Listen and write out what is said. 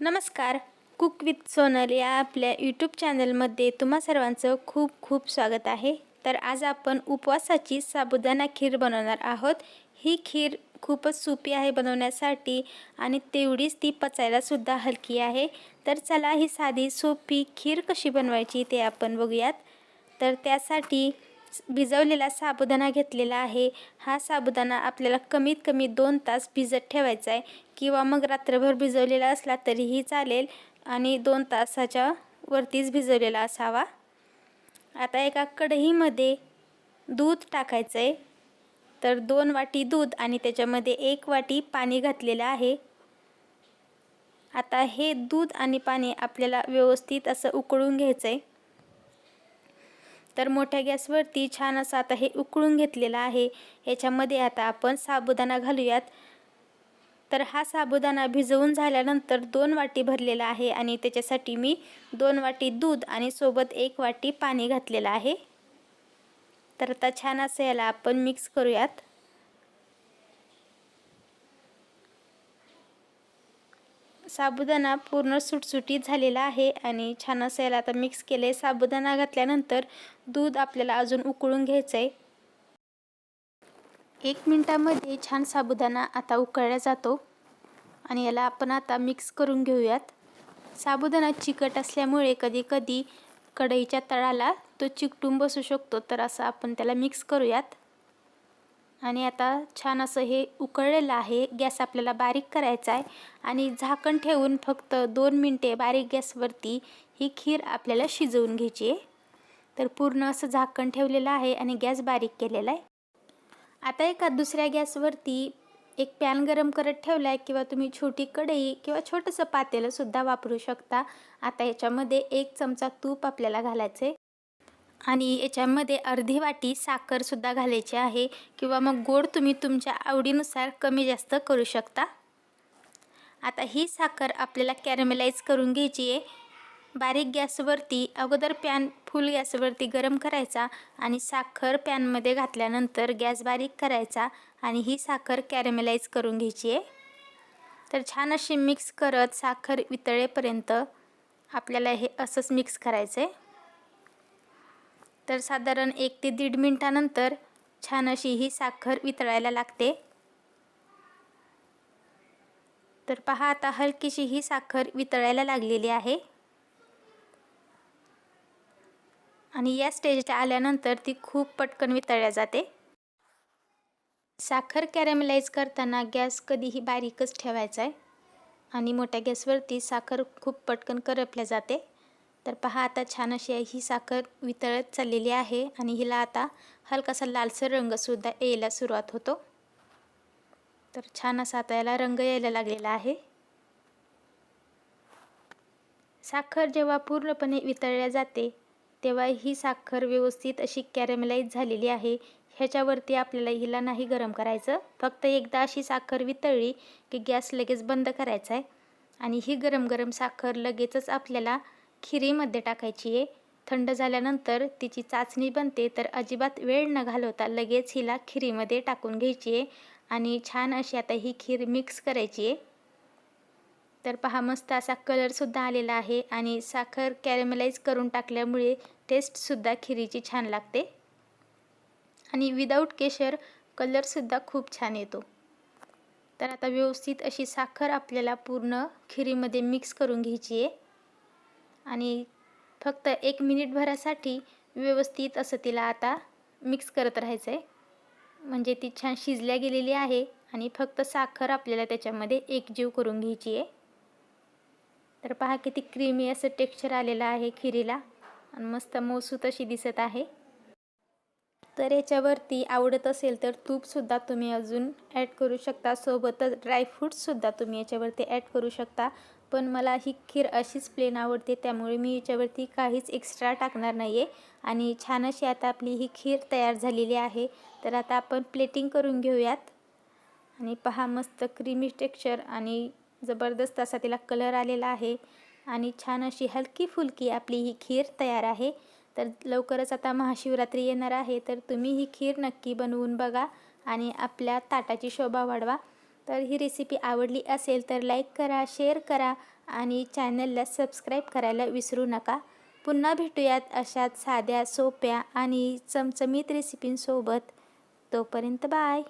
नमस्कार. Cook with Sonal या आपल्या यूट्यूब चॅनलमध्ये तुम्हा सर्वांचं खूप खूप स्वागत आहे. तर आज आपण उपवासाची साबुदाणा खीर बनवणार आहोत. ही खीर खूपच सोपी आहे बनवण्यासाठी आणि तेवढीच ती पचायलासुद्धा हलकी आहे. तर चला ही साधी सोपी खीर कशी बनवायची ते आपण बघूयात. तर त्यासाठी भिजवलेला साबुदाणा घेतलेला आहे. हा साबुदाणा आपल्याला कमीत कमी दोन तास भिजत ठेवायचा आहे. किंवा मग रात्रभर भिजवलेला असला तरीही चालेल आणि दोन तासाच्या वरतीच भिजवलेला असावा. आता एका कढईमध्ये दूध टाकायचं आहे तर दोन वाटी दूध आणि त्याच्यामध्ये एक वाटी पाणी घातलेलं आहे. आता हे दूध आणि पाणी आपल्याला व्यवस्थित असं उकळून घ्यायचं आहे तर मोठ्या गॅसवरती छान असं आता हे उकळून घेतलेलं आहे. याच्यामध्ये आता आपण साबुदाणा घालूयात. तर हा साबुदाणा भिजवून झाल्यानंतर दोन वाटी भरलेला आहे आणि त्याच्यासाठी मी दोन वाटी दूध आणि सोबत एक वाटी पाणी घातलेलं आहे. तर आता छान असं याला आपण मिक्स करूयात. साबुदाणा पूर्ण सुटसुटीत झालेला आहे आणि छान असं याला आता मिक्स केलं आहे साबुदाणा घातल्यानंतर दूध आपल्याला अजून उकळून घ्यायचं आहे एक मिनटामध्ये छान साबुदाणा आता उकळला जातो आणि याला आपण आता मिक्स करून घेऊयात. साबुदाणा चिकट असल्यामुळे कधी कधी कढईच्या तळाला तो चिकटून बसू शकतो तर असं आपण त्याला मिक्स करूयात. आणि आता छान असं हे उकळलेलं आहे. गॅस आपल्याला बारीक करायचा आहे. आणि झाकण ठेवून फक्त दोन मिनटे बारीक गॅसवरती ही खीर आपल्याला शिजवून घ्यायची आहे. तर पूर्ण असं झाकण ठेवलेलं आहे आणि गॅस बारीक केलेला आहे. आता एका दुसऱ्या गॅसवरती एक पॅन गरम करत ठेवला आहे किंवा तुम्ही छोटी कढई किंवा छोटंसं पातेलंसुद्धा वापरू शकता. आता याच्यामध्ये एक चमचा तूप आपल्याला घालायचं आहे आणि याच्यामध्ये अर्धी वाटी साखरसुद्धा घालायची आहे किंवा मग गोड तुम्ही तुमच्या आवडीनुसार कमी जास्त करू शकता. आता ही साखर आपल्याला कॅरमेलाइज करून घ्यायची आहे. बारीक गॅसवरती अगोदर पॅन फुल गॅसवरती गरम करायचा आणि साखर पॅनमध्ये घातल्यानंतर गॅस बारीक करायचा आणि ही साखर कॅरमेलाइज करून घ्यायची आहे. तर छान अशी मिक्स करत साखर वितळेपर्यंत आपल्याला हे असंच मिक्स करायचं आहे तर साधारण एक ते दीड मिनटानंतर छान अशी ही साखर वितळायला लागते. तर पहा आता हलकीशी ही साखर वितळायला लागलेली आहे. आणि या स्टेजच्या आल्यानंतर ती खूप पटकन वितळल्या जाते. साखर कॅरेमलाइज करताना गॅस कधीही बारीकच ठेवायचा आहे. आणि मोठ्या गॅसवरती साखर खूप पटकन करपल्या जाते. तर पहा आता छान अशी ही साखर वितळत चाललेली आहे आणि हिला आता हलकासा लालसर रंगसुद्धा यायला सुरुवात होतो. तर छान असा आता याला रंग यायला लागलेला आहे. साखर जेव्हा पूर्णपणे वितळल्या जाते तेव्हा ही साखर व्यवस्थित अशी कॅरेमलाईज झालेली आहे. ह्याच्यावरती आपल्याला हिला नाही गरम करायचं. फक्त एकदा अशी साखर वितळली की गॅस लगेच बंद करायचा आहे. आणि ही गरम गरम साखर लगेचच आपल्याला खिरीमध्ये टाकायची आहे. थंड झाल्यानंतर तिची चाचणी बनते तर अजिबात वेळ न घालवता लगेच हिला खिरीमध्ये टाकून घ्यायची आहे आणि छान अशी आता ही खीर मिक्स करायची आहे. तर पहा मस्त असा कलरसुद्धा आलेला आहे आणि साखर कॅरेमलाइज करून टाकल्यामुळे टेस्टसुद्धा खिरीची छान लागते. आणि विदाऊट केशर कलरसुद्धा खूप छान येतो. तर आता व्यवस्थित अशी साखर आपल्याला पूर्ण खिरीमध्ये मिक्स करून घ्यायची आहे. आणि फक्त एक मिनिटभरासाठी व्यवस्थित असं तिला आता मिक्स करत राहायचं आहे म्हणजे ती छान शिजल्या गेलेली आहे आणि फक्त साखर आपल्याला त्याच्यामध्ये एकजीव करून घ्यायची आहे. तर पहा किती क्रीमी असं टेक्स्चर आलेलं आहे खिरीला. आणि मस्त मौसूत अशी दिसत आहे. तर याच्यावरती आवडत असेल तर तूपसुद्धा तुम्ही अजून ॲड करू शकता. सोबतच ड्रायफ्रूट्ससुद्धा तुम्ही याच्यावरती ॲड करू शकता. पण मला ही खीर अशीच प्लेन आवडते त्यामुळे मी याच्यावरती काहीच एक्स्ट्रा टाकणार नाही आहे आणि छान अशी आता आपली ही खीर तयार झालेली आहे. तर आता आपण प्लेटिंग करून घेऊयात. आणि पहा मस्त क्रीमी टेक्स्चर आणि जबरदस्त असा तिला कलर आलेला आहे. आणि छान अशी हलकी फुलकी आपली ही खीर तयार आहे. तर लवकरच आता महाशिवरात्री येणार आहे. तर तुम्ही ही खीर नक्की बनवून बघा आणि आपल्या ताटाची शोभा वाढवा. तर ही रेसिपी आवडली असेल तर लाईक करा शेअर करा आणि चॅनलला सबस्क्राईब करायला विसरू नका. पुन्हा भेटूयात अशाच साध्या सोप्या आणि चमचमीत रेसिपींसोबत तोपर्यंत बाय